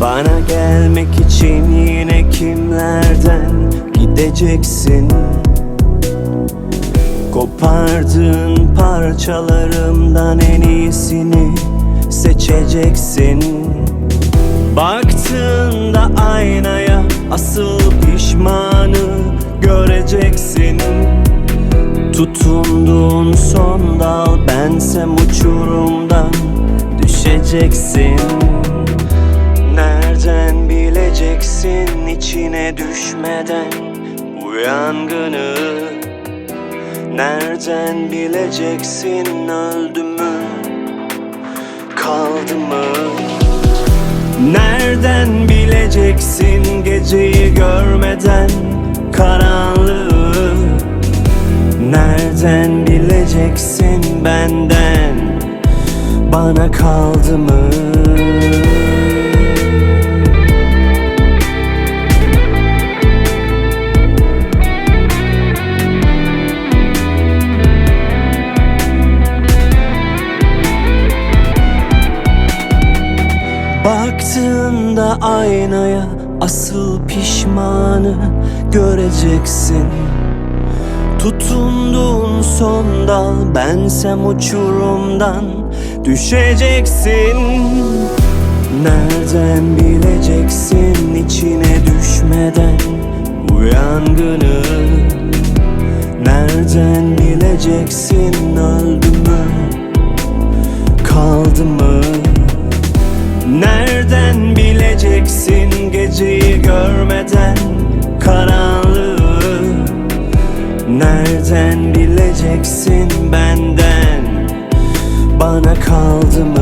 Bana gelmek için yine kimlerden gideceksin? Kopardığın parçalarımdan en iyisini seçeceksin. Baktığında aynaya asıl pişmanı göreceksin. Tutunduğun son dal bensem uçurumdan düşeceksin Nereden bileceksin içine düşmeden bu yangını. Nereden bileceksin öldü mü kaldı mı? Nereden bileceksin geceyi görmeden karanlığı? Nereden bileceksin benden bana kaldı mı Baktığında aynaya asıl pişmanı göreceksin. Tutunduğun son dal bensem uçurumdan düşeceksin. Nereden bileceksin içine düşmeden bu yangını Nereden bileceksin öldü mü sen bileceksin geceyi görmeden karanlığı. Nereden bileceksin benden? Bana kaldım